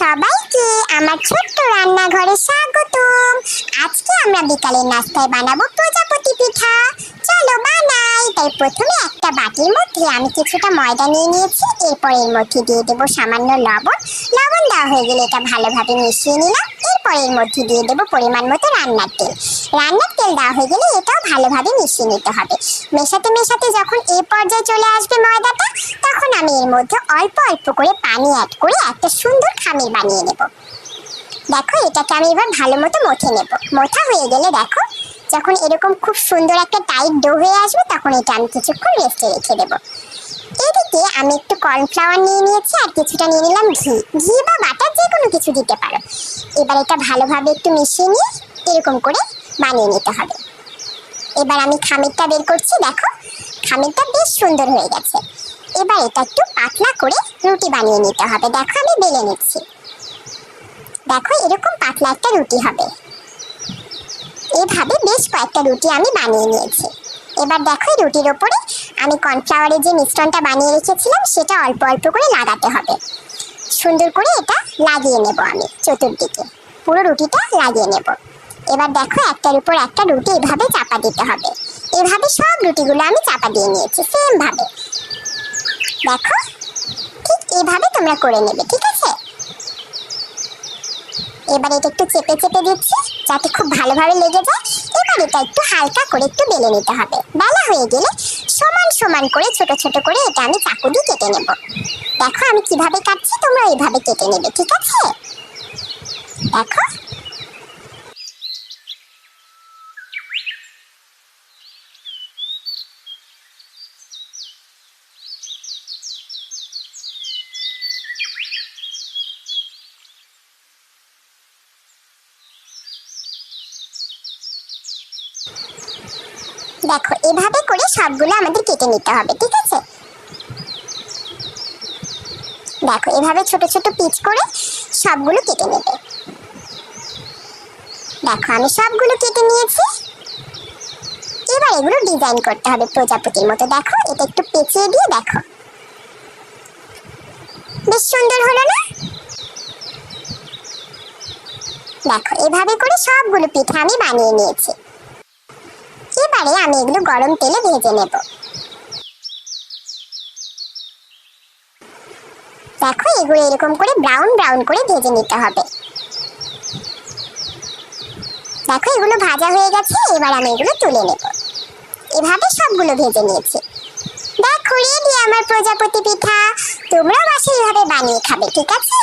সবাইকে আমার ছোট্ট রান্নাঘরে স্বাগতম। আজকে আমরা বিকালের নাস্তায় বানাবো প্রজাপতি পিঠা। চলো বানাই। তাই প্রথমে একটা বাটির মধ্যে আমি কিছুটা ময়দা নিয়ে নিয়েছি। এরপর এর মধ্যে দিয়ে দেবো সামান্য লবণ। লবণ দেওয়া হয়ে গেলে এটা ভালোভাবে মিশিয়ে নিলাম। এরপর এর মধ্যে দিয়ে দেবো পরিমাণ মতো রান্নার তেল। রান্নার তেল দেওয়া হয়ে গেলে এটাও ভালোভাবে মিশিয়ে নিতে হবে। মেশাতে মেশাতে যখন এই পর্যায়ে চলে আসবে ময়দাটা, তখন আমি এর মধ্যে অল্প অল্প করে পানি অ্যাড করে একটা সুন্দর খামির বানিয়ে নেব। দেখো, এটাকে আমি এবার ভালো মতো মথে নেব। মোথা হয়ে গেলে দেখো, যখন এরকম খুব সুন্দর একটা টাইট ডো হয়ে আসবে, তখন এটা আমি কিছুক্ষণ রেস্টে রেখে দেবো। এদিকে আমি একটু কর্নফ্লাওয়ার নিয়ে নিয়েছি, আর কিছুটা নিয়ে নিলাম ঘি। ঘি বা বাটার যে কোনো কিছু দিতে পারো। এবার এটা ভালোভাবে একটু মিশিয়ে নিয়ে এরকম করে বানিয়ে নিতে হবে। এবার আমি খামিরটা বের করছি, দেখো। খামিরটা বেশ সুন্দর হয়ে গেছে। এবার এটা একটু পাতলা করে রুটি বানিয়ে নিতে হবে। দেখো, আমি বেলে নিচ্ছি। দেখো, এরকম পাতলা একটা রুটি হবে। এভাবে বেশ কয়েকটা রুটি আমি বানিয়ে নিয়েছি। এবার দেখো রুটির ওপরে আমি কর্নফ্লাওয়ারের যে মিশ্রণটা বানিয়ে রেখেছিলাম, সেটা অল্প অল্প করে লাগাতে হবে। সুন্দর করে এটা লাগিয়ে নেব আমি চতুর্দিকে। পুরো রুটিটা লাগিয়ে নেব। এবার দেখো একটার উপর একটা রুটি এভাবে চাপা দিতে হবে। এভাবে সব রুটিগুলো আমি চাপা দিয়ে নিয়েছি সেম ভাবে। দেখো, ঠিক এইভাবে তোমরা করে নেবে, ঠিক আছে? এবার এটা একটু চেপে চেপে দিচ্ছি, যাতে খুব ভালোভাবে লেগে যায়। এবার এটা একটু হালকা করে একটু বেলে নিতে হবে। বেলা হয়ে গেলে সমান সমান করে, ছোট ছোট করে এটা আমি চাকু দিয়ে কেটে নেব। দেখো আমি কীভাবে কাটছি, তোমরা এইভাবে কেটে নেবে, ঠিক আছে? দেখো দেখো, এভাবে করে সবগুলো আমাদের কেটে নিতে হবে, ঠিক আছে? দেখো, এভাবে ছোট ছোট পিচ করে সবগুলো কেটে নেবে। দেখো, আমি সবগুলো কেটে নিয়েছি। এবার এগুলো ডিজাইন করতে হবে প্রজাপতির মতো, দেখো, এটা একটু পেঁচিয়ে দিয়ে দেখো। বেশ সুন্দর হলো না? দেখো, এভাবে করে সবগুলো পিঠা আমি বানিয়ে নিয়েছি। এবারে আমি এগুলো গরম তেলে ভেজে নেব। দেখো, এগুলো এরকম করে ব্রাউন ব্রাউন করে ভেজে নিতে হবে। দেখো, এগুলো ভাজা হয়ে গেছে, এবার আমি এগুলো তুলে নেব। এভাবে সবগুলো ভেজে নিয়েছি। দেখো রেডি আমার প্রজাপতি পিঠা। তোমরা বাসায় এভাবে বানিয়ে খাবে, ঠিক আছে?